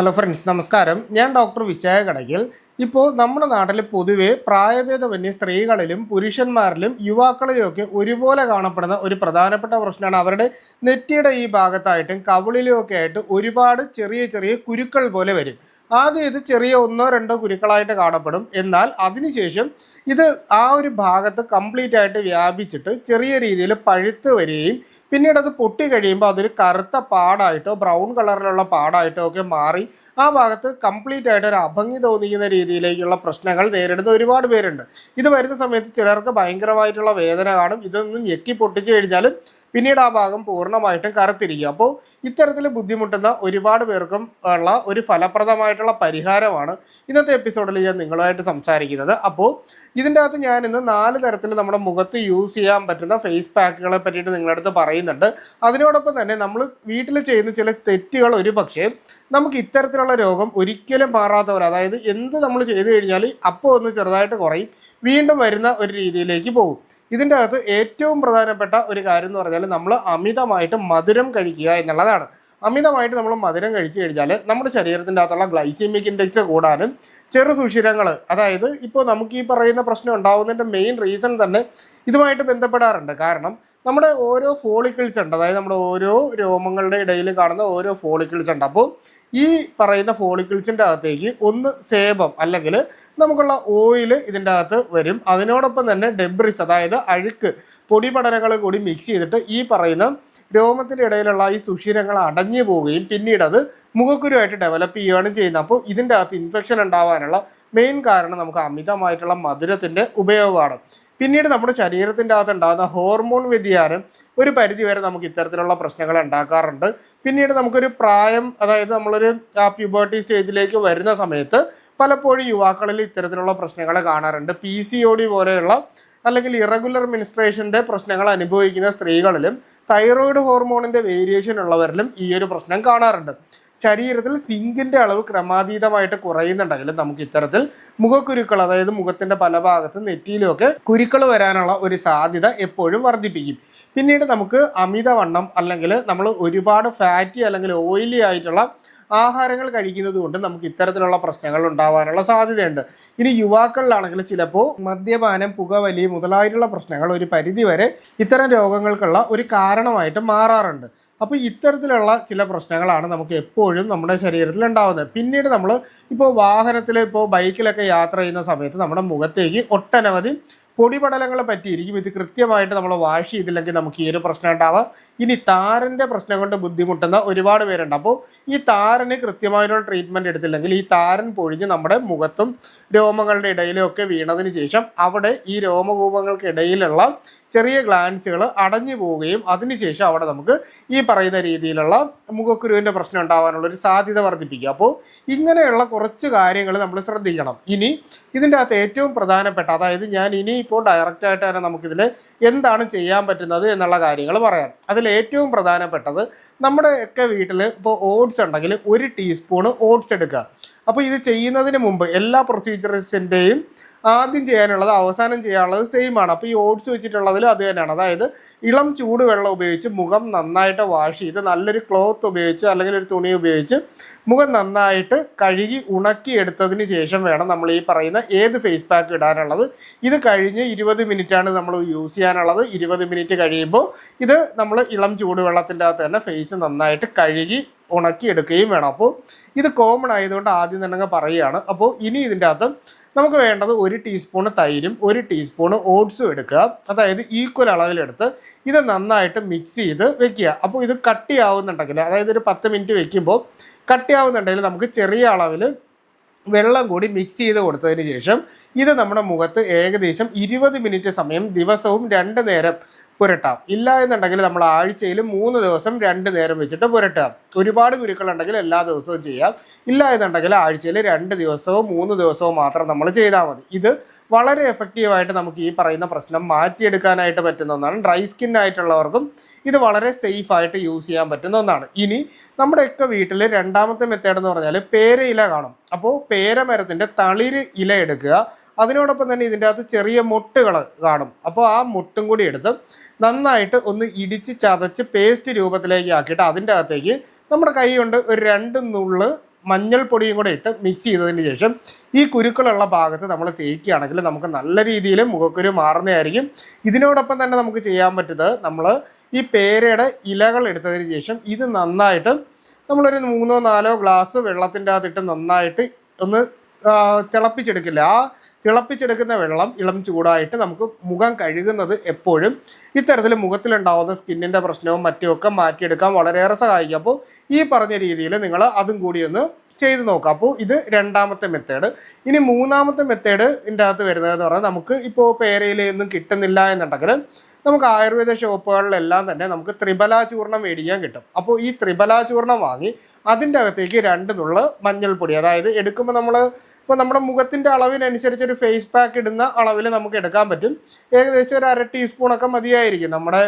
Hello friends നമസ്കാരം. ഞാൻ doctor വിജയ കടകിൽ ഇപ്പോൾ നമ്മുടെ നാട്ടിൽ പൊതുവെ പ്രായഭേദമന്യേ സ്ത്രീകളിലും പുരുഷന്മാരിലും യുവാക്കളിലുമൊക്കെ ഒരുപോലെ കാണപ്പെടുന്ന ഒരു പ്രധാനപ്പെട്ട പ്രശ്നമാണ്. അവരുടെ നെറ്റിയുടെ ഈ ഭാഗത്തായിട്ടും കവിളിലുമൊക്കെ ആയിട്ട് ഒരുപാട് ചെറിയ ചെറിയ കുരുക്കൾ പോലെ വരും. ആദ്യം ഇത് ചെറിയ ഒന്നോ രണ്ടോ കുരുക്കളായിട്ട് കാണപ്പെടും. എന്നാൽ അതിനുശേഷം ഇത് ആ ഒരു ഭാഗത്ത് കംപ്ലീറ്റ് ആയിട്ട് വ്യാപിച്ചിട്ട് ചെറിയ രീതിയിൽ പഴുത്ത് വരികയും പിന്നീട് അത് പൊട്ടി കഴിയുമ്പോൾ അതൊരു കറുത്ത പാടായിട്ടോ ബ്രൗൺ കളറിലുള്ള പാടായിട്ടോ ഒക്കെ മാറി ആ ഭാഗത്ത് കംപ്ലീറ്റ് ആയിട്ട് ഒരു അഭംഗി തോന്നിക്കുന്ന രീതിയിലേക്കുള്ള പ്രശ്നങ്ങൾ നേരിടുന്ന ഒരുപാട് പേരുണ്ട്. ഇത് വരുന്ന സമയത്ത് ചിലർക്ക് ഭയങ്കരമായിട്ടുള്ള വേദന കാണും. ഇതൊന്ന് ഞെക്കി പൊട്ടിച്ചു കഴിഞ്ഞാലും പിന്നീട് ആ ഭാഗം പൂർണമായിട്ടും കറുത്തിരിക്കും. അപ്പോൾ ഇത്തരത്തിൽ ബുദ്ധിമുട്ടുന്ന ഒരുപാട് പേർക്കും ഉള്ള ഒരു ഫലപ്രദമായിട്ടുള്ള പരിഹാരമാണ് ഇന്നത്തെ എപ്പിസോഡിൽ ഞാൻ നിങ്ങളുമായിട്ട് സംസാരിക്കുന്നത്. അപ്പോൾ ഇതിന്റെ അകത്ത് ഞാൻ ഇന്ന് നാല് തരത്തിൽ നമ്മുടെ മുഖത്ത് യൂസ് ചെയ്യാൻ പറ്റുന്ന ഫേസ് പാക്കുകളെ പറ്റിയിട്ട് നിങ്ങളുടെ അടുത്ത് പറയുന്നുണ്ട്. അതിനോടൊപ്പം തന്നെ നമ്മൾ വീട്ടിൽ ചെയ്യുന്ന ചില തെറ്റുകൾ ഒരു പക്ഷേ നമുക്ക് ഇത്തരത്തിലുള്ള രോഗം ഒരിക്കലും മാറാത്തവർ അതായത് എന്ത് നമ്മൾ ചെയ്തു കഴിഞ്ഞാൽ അപ്പോൾ ഒന്ന് ചെറുതായിട്ട് കുറയും. വീണ്ടും വരുന്ന ഒരു രീതിയിലേക്ക് പോകും. ഇതിന്റെ അകത്ത് ഏറ്റവും പ്രധാനപ്പെട്ട ഒരു കാര്യം എന്ന് പറഞ്ഞാൽ നമ്മൾ അമിതമായിട്ട് മധുരം കഴിക്കുക എന്നുള്ളതാണ്. അമിതമായിട്ട് നമ്മൾ മധുരം കഴിച്ചു കഴിഞ്ഞാൽ നമ്മുടെ ശരീരത്തിന്റെ അകത്തുള്ള ഗ്ലൈസീമിക് ഇൻഡെക്സ് കൂടാനും ചെറു സുഷിരങ്ങൾ അതായത് ഇപ്പോൾ നമുക്ക് ഈ പറയുന്ന പ്രശ്നം ഉണ്ടാകുന്നതിന്റെ മെയിൻ റീസൺ തന്നെ ഇതുമായിട്ട് ബന്ധപ്പെടാറുണ്ട്. കാരണം നമ്മുടെ ഓരോ ഫോളിക്കിൾസ് ഉണ്ട്. അതായത് നമ്മുടെ ഓരോ രോമങ്ങളുടെ ഇടയിൽ കാണുന്ന ഓരോ ഫോളിക്കിൾസ് ഉണ്ട്. അപ്പോൾ ഈ പറയുന്ന ഫോളിക്കിൾസിന്റെ അകത്തേക്ക് ഒന്ന് സേബം അല്ലെങ്കിൽ നമുക്കുള്ള ഓയിൽ ഇതിന്റെ അകത്ത് വരും. അതിനോടൊപ്പം തന്നെ ഡെബ്രിസ് അതായത് അഴുക്ക് പൊടിപടലങ്ങൾ കൂടി മിക്സ് ചെയ്തിട്ട് ഈ പറയുന്ന രോമത്തിന്റെ ഇടയിലുള്ള ഈ സുഷിരങ്ങൾ അടഞ്ഞു പോവുകയും പിന്നീട് അത് മുഖക്കുരുവായിട്ട് ഡെവലപ്പ് ചെയ്യുകയാണ് ചെയ്യുന്നത്. അപ്പോൾ ഇതിന്റെ അകത്ത് ഇൻഫെക്ഷൻ ഉണ്ടാവാനുള്ള മെയിൻ കാരണം നമുക്ക് അമിതമായിട്ടുള്ള മധുരത്തിന്റെ ഉപയോഗമാണ്. പിന്നീട് നമ്മുടെ ശരീരത്തിന്റെ അകത്ത് ഉണ്ടാകുന്ന ഹോർമോൺ വ്യതിയാനം ഒരു പരിധിവരെ നമുക്ക് ഇത്തരത്തിലുള്ള പ്രശ്നങ്ങൾ ഉണ്ടാക്കാറുണ്ട്. പിന്നീട് നമുക്കൊരു പ്രായം അതായത് നമ്മളൊരു പ്യൂബർട്ടി സ്റ്റേജിലേക്ക് വരുന്ന സമയത്ത് പലപ്പോഴും യുവാക്കളിൽ ഇത്തരത്തിലുള്ള പ്രശ്നങ്ങൾ കാണാറുണ്ട്. പി സി ഒ ഡി പോലെയുള്ള അല്ലെങ്കിൽ ഇറഗുലർ മിനിസ്ട്രേഷന്റെ പ്രശ്നങ്ങൾ അനുഭവിക്കുന്ന സ്ത്രീകളിലും തൈറോയിഡ് ഹോർമോണിന്റെ വേരിയേഷൻ ഉള്ളവരിലും ഈ ഒരു പ്രശ്നം കാണാറുണ്ട്. ശരീരത്തിൽ സിങ്കിന്റെ അളവ് ക്രമാതീതമായിട്ട് കുറയുന്നുണ്ടെങ്കിലും നമുക്ക് ഇത്തരത്തിൽ മുഖക്കുരുക്കൾ അതായത് മുഖത്തിന്റെ പല ഭാഗത്തും നെറ്റിയിലുമൊക്കെ കുരുക്കൾ വരാനുള്ള ഒരു സാധ്യത എപ്പോഴും വർദ്ധിപ്പിക്കും. പിന്നീട് നമുക്ക് അമിതവണ്ണം അല്ലെങ്കിൽ നമ്മൾ ഒരുപാട് ഫാറ്റി അല്ലെങ്കിൽ ഓയിലി ആയിട്ടുള്ള ആഹാരങ്ങൾ കഴിക്കുന്നത് കൊണ്ട് നമുക്ക് ഇത്തരത്തിലുള്ള പ്രശ്നങ്ങൾ ഉണ്ടാവാനുള്ള സാധ്യതയുണ്ട്. ഇനി യുവാക്കളിലാണെങ്കിൽ ചിലപ്പോൾ മദ്യപാനം പുകവലി മുതലായിട്ടുള്ള പ്രശ്നങ്ങൾ ഒരു പരിധിവരെ ഇത്തരം രോഗങ്ങൾക്കുള്ള ഒരു കാരണമായിട്ട് മാറാറുണ്ട്. അപ്പോൾ ഇത്തരത്തിലുള്ള ചില പ്രശ്നങ്ങളാണ് നമുക്ക് എപ്പോഴും നമ്മുടെ ശരീരത്തിൽ ഉണ്ടാകുന്നത് പിന്നീട് നമ്മൾ ഇപ്പോൾ വാഹനത്തിൽ ഇപ്പോൾ ബൈക്കിലൊക്കെ യാത്ര ചെയ്യുന്ന സമയത്ത് നമ്മുടെ മുഖത്തേക്ക് ഒട്ടനവധി പൊടിപടലങ്ങളെ പറ്റിയിരിക്കും ഇത് കൃത്യമായിട്ട് നമ്മൾ വാഷ് ചെയ്തില്ലെങ്കിൽ നമുക്ക് ഈ ഒരു പ്രശ്നം ഉണ്ടാവാം. ഇനി താരന്റെ പ്രശ്നം കൊണ്ട് ബുദ്ധിമുട്ടുന്ന ഒരുപാട് പേരുണ്ട്. അപ്പോൾ ഈ താരന് കൃത്യമായിട്ടുള്ള ട്രീറ്റ്മെന്റ് എടുത്തില്ലെങ്കിൽ ഈ താരൻ പൊഴിഞ്ഞ് നമ്മുടെ മുഖത്തും രോമങ്ങളുടെ ഇടയിലും ഒക്കെ വീണതിന് ശേഷം അവിടെ ഈ രോമകൂപങ്ങൾക്കിടയിലുള്ള ചെറിയ ഗ്ലാൻസുകൾ അടഞ്ഞു പോവുകയും അതിനുശേഷം അവിടെ നമുക്ക് ഈ പറയുന്ന രീതിയിലുള്ള മുഖക്കുരുവിന്റെ പ്രശ്നം ഉണ്ടാകാനുള്ള ഒരു സാധ്യത വർദ്ധിപ്പിക്കുക അപ്പോൾ ഇങ്ങനെയുള്ള കുറച്ച് കാര്യങ്ങൾ നമ്മൾ ശ്രദ്ധിക്കണം. ഇനി ഇതിന്റെ അകത്ത് ഏറ്റവും പ്രധാനപ്പെട്ട അതായത് ഞാൻ ഇനി ഇപ്പോൾ ഡയറക്റ്റായിട്ട് തന്നെ നമുക്കിതിൽ എന്താണ് ചെയ്യാൻ പറ്റുന്നത് എന്നുള്ള കാര്യങ്ങൾ പറയാം. അതിൽ ഏറ്റവും പ്രധാനപ്പെട്ടത് നമ്മുടെയൊക്കെ വീട്ടിൽ ഇപ്പോൾ ഓട്സ് ഉണ്ടെങ്കിൽ ഒരു ടീസ്പൂണ് ഓട്സ് എടുക്കുക. അപ്പോൾ ഇത് ചെയ്യുന്നതിന് മുമ്പ് എല്ലാ പ്രൊസീജിയർസിന്റെയും ആദ്യം ചെയ്യാനുള്ളത് അവസാനം ചെയ്യാനുള്ളത് സെയിം ആണ്. അപ്പോൾ ഈ ഓട്സ് വെച്ചിട്ടുള്ളതിലും അത് തന്നെയാണ്. അതായത് ഇളം ചൂടുവെള്ളം ഉപയോഗിച്ച് മുഖം നന്നായിട്ട് വാഷ് ചെയ്ത് നല്ലൊരു ക്ലോത്ത് ഉപയോഗിച്ച് അല്ലെങ്കിൽ ഒരു തുണി ഉപയോഗിച്ച് മുഖം നന്നായിട്ട് കഴുകി ഉണക്കി എടുത്തതിന് ശേഷം വേണം നമ്മൾ ഈ പറയുന്ന ഏത് ഫേസ് പാക്ക് ഇടാനുള്ളത്. ഇത് കഴിഞ്ഞ് ഇരുപത് ആണ് നമ്മൾ യൂസ് ചെയ്യാനുള്ളത്. ഇരുപത് മിനിറ്റ് കഴിയുമ്പോൾ ഇത് നമ്മൾ ഇളം ചൂടുവെള്ളത്തിന്റെ അകത്ത് തന്നെ ഫേസ് നന്നായിട്ട് കഴുകി ഉണക്കി എടുക്കുകയും വേണം. അപ്പോൾ ഇത് കോമൺ ആയതുകൊണ്ട് ആദ്യം തന്നെ പറയുകയാണ്. അപ്പോൾ ഇനി ഇതിന്റെ അകത്ത് നമുക്ക് വേണ്ടത് ഒരു ടീസ്പൂൺ തൈരും ഒരു ടീസ്പൂൺ ഓട്സും എടുക്കുക. അതായത് ഈക്വൽ അളവിലെടുത്ത് ഇത് നന്നായിട്ട് മിക്സ് ചെയ്ത് വെക്കുക. അപ്പോൾ ഇത് കട്ടിയാവുന്നുണ്ടെങ്കിൽ അതായത് ഒരു പത്ത് മിനിറ്റ് വെക്കുമ്പോൾ കട്ടിയാവുന്നുണ്ടെങ്കിൽ നമുക്ക് ചെറിയ അളവിൽ വെള്ളം കൂടി മിക്സ് ചെയ്ത് കൊടുത്തതിന് ശേഷം ഇത് നമ്മുടെ മുഖത്ത് ഏകദേശം ഇരുപത് മിനിറ്റ് സമയം ദിവസവും രണ്ട് നേരം പുരട്ടാം. ഇല്ല എന്നുണ്ടെങ്കിൽ നമ്മൾ ആഴ്ചയിൽ മൂന്ന് ദിവസം രണ്ട് നേരം വെച്ചിട്ട് പുരട്ടാം. ഒരുപാട് കുരുക്കളുണ്ടെങ്കിൽ എല്ലാ ദിവസവും ചെയ്യാം. ഇല്ല എന്നുണ്ടെങ്കിൽ ആഴ്ചയിൽ രണ്ട് ദിവസവും മൂന്ന് ദിവസവും മാത്രം നമ്മൾ ചെയ്താൽ മതി. ഇത് വളരെ എഫക്റ്റീവായിട്ട് നമുക്ക് ഈ പറയുന്ന പ്രശ്നം മാറ്റിയെടുക്കാനായിട്ട് പറ്റുന്ന ഒന്നാണ്. ഡ്രൈ സ്കിൻ ആയിട്ടുള്ളവർക്കും ഇത് വളരെ സേഫ് ആയിട്ട് യൂസ് ചെയ്യാൻ പറ്റുന്ന ഒന്നാണ്. ഇനി നമ്മുടെയൊക്കെ വീട്ടിൽ രണ്ടാമത്തെ മെത്തേഡ് എന്ന് പറഞ്ഞാൽ പേരയില കാണും. അപ്പോൾ പേരമരത്തിന്റെ തളിര് ഇല എടുക്കുക. അതിനോടൊപ്പം തന്നെ ഇതിന്റെ അകത്ത് ചെറിയ മുട്ടുകൾ കാണും. അപ്പോൾ ആ മുട്ടും കൂടി എടുത്ത് നന്നായിട്ട് ഒന്ന് ഇടിച്ച് ചതച്ച് പേസ്റ്റ് രൂപത്തിലേക്ക് ആക്കിയിട്ട് അതിന്റെ അകത്തേക്ക് നമ്മുടെ കൈ കൊണ്ട് ഒരു രണ്ട് നുള്ള് മഞ്ഞൾപ്പൊടിയും കൂടെ ഇട്ട് മിക്സ് ചെയ്തതിന് ശേഷം ഈ കുരുക്കളുള്ള ഭാഗത്ത് നമ്മൾ തേക്കുകയാണെങ്കിൽ നമുക്ക് നല്ല രീതിയിൽ മുഖക്കുരു മാറുന്നതായിരിക്കും. ഇതിനോടൊപ്പം തന്നെ നമുക്ക് ചെയ്യാൻ പറ്റുന്നത് നമ്മൾ ഈ പേരയുടെ ഇലകൾ എടുത്തതിന് ശേഷം ഇത് നന്നായിട്ട് നമ്മളൊരു മൂന്നോ നാലോ ഗ്ലാസ് വെള്ളത്തിന്റെ അകത്തിട്ട് നന്നായിട്ട് ഒന്ന് തിളപ്പിച്ചെടുക്കില്ല. ആ തിളപ്പിച്ചെടുക്കുന്ന വെള്ളം ഇളം ചൂടായിട്ട് നമുക്ക് മുഖം കഴുകുന്നത് എപ്പോഴും ഇത്തരത്തിൽ മുഖത്തിലുണ്ടാവുന്ന സ്കിന്നിന്റെ പ്രശ്നവും മറ്റുമൊക്കെ മാറ്റിയെടുക്കാൻ വളരെയേറെ സഹായിക്കും. അപ്പോൾ ഈ പറഞ്ഞ രീതിയിൽ നിങ്ങൾ അതും കൂടി ഒന്ന് ചെയ്ത് നോക്കാം. അപ്പോൾ ഇത് രണ്ടാമത്തെ മെത്തേഡ് ഇനി മൂന്നാമത്തെ മെത്തേഡ് ഇതിന്റെ അകത്ത് വരുന്നതെന്ന് പറഞ്ഞാൽ നമുക്ക് ഇപ്പോൾ പേരയിലൊന്നും കിട്ടുന്നില്ല എന്നുണ്ടെങ്കിൽ നമുക്ക് ആയുർവേദ ഷോപ്പുകളിലെല്ലാം തന്നെ നമുക്ക് ത്രിബല ചൂർണം മേടിക്കാൻ കിട്ടും. അപ്പോൾ ഈ ത്രിബല ചൂർണം വാങ്ങി അതിന്റെ അകത്തേക്ക് രണ്ട് നുള്ള് മഞ്ഞൾപ്പൊടി അതായത് എടുക്കുമ്പോൾ നമ്മൾ ഇപ്പോൾ നമ്മുടെ മുഖത്തിന്റെ അളവിനനുസരിച്ച് ഒരു ഫേസ് പാക്ക് ഇടുന്ന അളവിൽ നമുക്ക് എടുക്കാൻ പറ്റും. ഏകദേശം ഒരു അര ടീസ്പൂണൊക്കെ മതിയായിരിക്കും. നമ്മുടെ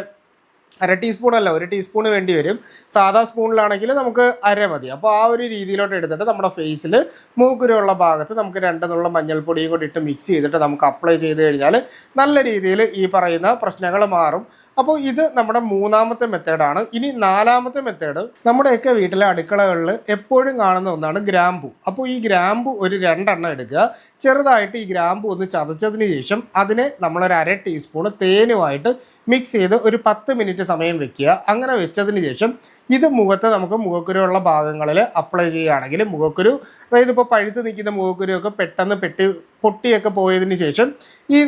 അര ടീസ്പൂൺ അല്ല ഒരു ടീസ്പൂൺ വേണ്ടി വരും. സാധാ സ്പൂണിലാണെങ്കിൽ നമുക്ക് അര മതി. അപ്പോൾ ആ ഒരു രീതിയിലോട്ട് എടുത്തിട്ട് നമ്മുടെ ഫേസിൽ മൂക്കുരുള്ള ഭാഗത്ത് നമുക്ക് രണ്ടെന്നുള്ള മഞ്ഞൾപ്പൊടിയും കൂടി ഇട്ട് മിക്സ് ചെയ്തിട്ട് നമുക്ക് അപ്ലൈ ചെയ്ത് കഴിഞ്ഞാൽ നല്ല രീതിയിൽ ഈ പറയുന്ന പ്രശ്നങ്ങൾ മാറും. അപ്പോൾ ഇത് നമ്മുടെ മൂന്നാമത്തെ മെത്തേഡാണ് ഇനി നാലാമത്തെ മെത്തേഡ് നമ്മുടെയൊക്കെ വീട്ടിലെ അടുക്കളകളിൽ എപ്പോഴും കാണുന്ന ഒന്നാണ് ഗ്രാമ്പു. അപ്പോൾ ഈ ഗ്രാമ്പു ഒരു രണ്ടെണ്ണം എടുക്കുക. ചെറുതായിട്ട് ഈ ഗ്രാമ്പു ഒന്ന് ചതച്ചതിന് ശേഷം അതിനെ നമ്മളൊരു അര ടീസ്പൂൺ തേനുമായിട്ട് മിക്സ് ചെയ്ത് ഒരു പത്ത് മിനിറ്റ് സമയം വെക്കുക. അങ്ങനെ വെച്ചതിന് ശേഷം ഇത് മുഖത്ത് നമുക്ക് മുഖക്കുരുള്ള ഭാഗങ്ങളിൽ അപ്ലൈ ചെയ്യുകയാണെങ്കിൽ മുഖക്കുരു അതായത് ഇപ്പോൾ പഴുത്ത് നിൽക്കുന്ന മുഖക്കുരുവൊക്കെ പെട്ടെന്ന് പെട്ടി പൊട്ടിയൊക്കെ പോയതിന് ശേഷം ഈ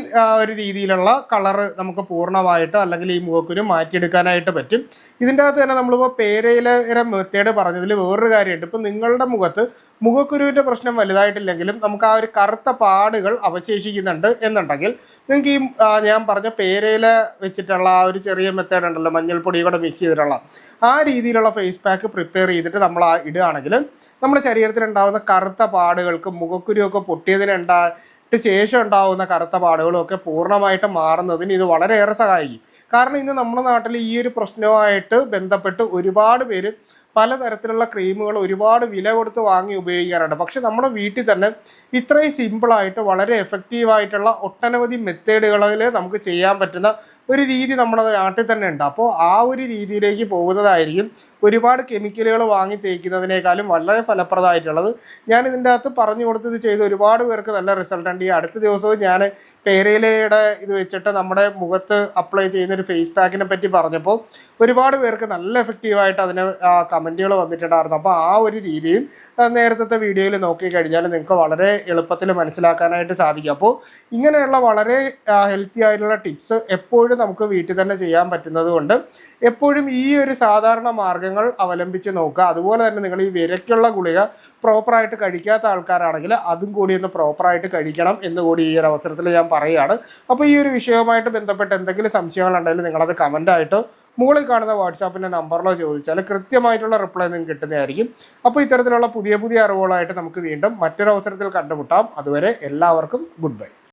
ഒരു രീതിയിലുള്ള കളറ് നമുക്ക് പൂർണമായിട്ട് അല്ലെങ്കിൽ ഈ മുഖക്കുരു മാറ്റിയെടുക്കാനായിട്ട് പറ്റും. ഇതിന്റെ അകത്ത് തന്നെ നമ്മളിപ്പോൾ പേരയിലെ മെത്തേഡ് പറഞ്ഞതിൽ വേറൊരു കാര്യമുണ്ട്. ഇപ്പം നിങ്ങളുടെ മുഖത്ത് മുഖക്കുരുവിന്റെ പ്രശ്നം വലുതായിട്ടില്ലെങ്കിലും നമുക്ക് ആ ഒരു കറുത്ത പാടുകൾ അവശേഷിക്കുന്നുണ്ട് എന്നുണ്ടെങ്കിൽ നിങ്ങൾക്ക് ഈ ഞാൻ പറഞ്ഞ പേരയില വെച്ചിട്ടുള്ള ആ ഒരു ചെറിയ മെത്തേഡ് ഉണ്ടല്ലോ മഞ്ഞൾപ്പൊടി കൂടെ മിക്സ് ചെയ്തിട്ടുള്ള. ആ രീതിയിലുള്ള ഫേസ് പാക്ക് പ്രിപ്പയർ ചെയ്തിട്ട് നമ്മൾ ഇടുകയാണെങ്കിൽ നമ്മുടെ ശരീരത്തിൽ ഉണ്ടാകുന്ന കറുത്ത പാടുകൾക്ക് മുഖക്കുരുവൊക്കെ പൊട്ടിയതിനുണ്ടാ ശേഷം ഉണ്ടാവുന്ന കറുത്ത പാടുകളും ഒക്കെ പൂർണമായിട്ട് മാറുന്നതിന് ഇത് വളരെയേറെ സഹായിക്കും. കാരണം ഇന്ന് നമ്മുടെ നാട്ടിൽ ഈ ഒരു പ്രശ്നവുമായിട്ട് ബന്ധപ്പെട്ട് ഒരുപാട് പേര് പലതരത്തിലുള്ള ക്രീമുകൾ ഒരുപാട് വില കൊടുത്ത് വാങ്ങി ഉപയോഗിക്കാറുണ്ട്. പക്ഷെ നമ്മുടെ വീട്ടിൽ തന്നെ ഇത്രയും സിമ്പിളായിട്ട് വളരെ എഫക്റ്റീവായിട്ടുള്ള ഒട്ടനവധി മെത്തേഡുകളിൽ നമുക്ക് ചെയ്യാൻ പറ്റുന്ന ഒരു രീതി നമ്മുടെ നാട്ടിൽ തന്നെ ഉണ്ട്. അപ്പോൾ ആ ഒരു രീതിയിലേക്ക് പോകുന്നതായിരിക്കും ഒരുപാട് കെമിക്കലുകൾ വാങ്ങി തേക്കുന്നതിനേക്കാളും വളരെ ഫലപ്രദമായിട്ടുള്ളത്. ഞാൻ ഇതിന്റെ അകത്ത് പറഞ്ഞു കൊടുത്തത് ചെയ്ത് ഒരുപാട് പേർക്ക് നല്ല റിസൾട്ട് ഉണ്ട്. ഈ അടുത്ത ദിവസവും ഞാൻ പേരയിലയുടെ ഇത് വെച്ചിട്ട് നമ്മുടെ മുഖത്ത് അപ്ലൈ ചെയ്യുന്ന ഒരു ഫേസ് പാക്കിനെ പറ്റി പറഞ്ഞപ്പോൾ ഒരുപാട് പേർക്ക് നല്ല എഫക്റ്റീവായിട്ട് അതിന് കമന്റുകൾ വന്നിട്ടുണ്ടായിരുന്നു. അപ്പോൾ ആ ഒരു രീതിയും നേരത്തെ വീഡിയോയിൽ നോക്കിക്കഴിഞ്ഞാൽ നിങ്ങൾക്ക് വളരെ എളുപ്പത്തിൽ മനസ്സിലാക്കാനായിട്ട് സാധിക്കും. അപ്പോൾ ഇങ്ങനെയുള്ള വളരെ ഹെൽത്തി ആയിട്ടുള്ള ടിപ്സ് എപ്പോഴും നമുക്ക് വീട്ടിൽ തന്നെ ചെയ്യാൻ പറ്റുന്നത് കൊണ്ട് എപ്പോഴും ഈ ഒരു സാധാരണ മാർഗങ്ങൾ അവലംബിച്ച് നോക്കുക. അതുപോലെ തന്നെ നിങ്ങൾ ഈ വിരയ്ക്കുള്ള ഗുളിക പ്രോപ്പറായിട്ട് കഴിക്കാത്ത ആൾക്കാരാണെങ്കിൽ അതും കൂടി ഒന്ന് പ്രോപ്പറായിട്ട് കഴിക്കണം എന്ന് കൂടി ഈ ഒരു അവസരത്തിൽ ഞാൻ പറയുകയാണ്. അപ്പോൾ ഈ ഒരു വിഷയവുമായിട്ട് ബന്ധപ്പെട്ട് എന്തെങ്കിലും സംശയങ്ങളുണ്ടെങ്കിൽ നിങ്ങളത് കമന്റായിട്ടോ മുകളിൽ കാണുന്ന വാട്സാപ്പിന്റെ നമ്പറിലോ ചോദിച്ചാൽ കൃത്യമായിട്ടുള്ള റിപ്ലൈ നിങ്ങൾക്ക് കിട്ടുന്നതായിരിക്കും. അപ്പോൾ ഇത്തരത്തിലുള്ള പുതിയ പുതിയ അറിവുകളായിട്ട് നമുക്ക് വീണ്ടും മറ്റൊരവസരത്തിൽ കണ്ടുമുട്ടാം. അതുവരെ എല്ലാവർക്കും ഗുഡ് ബൈ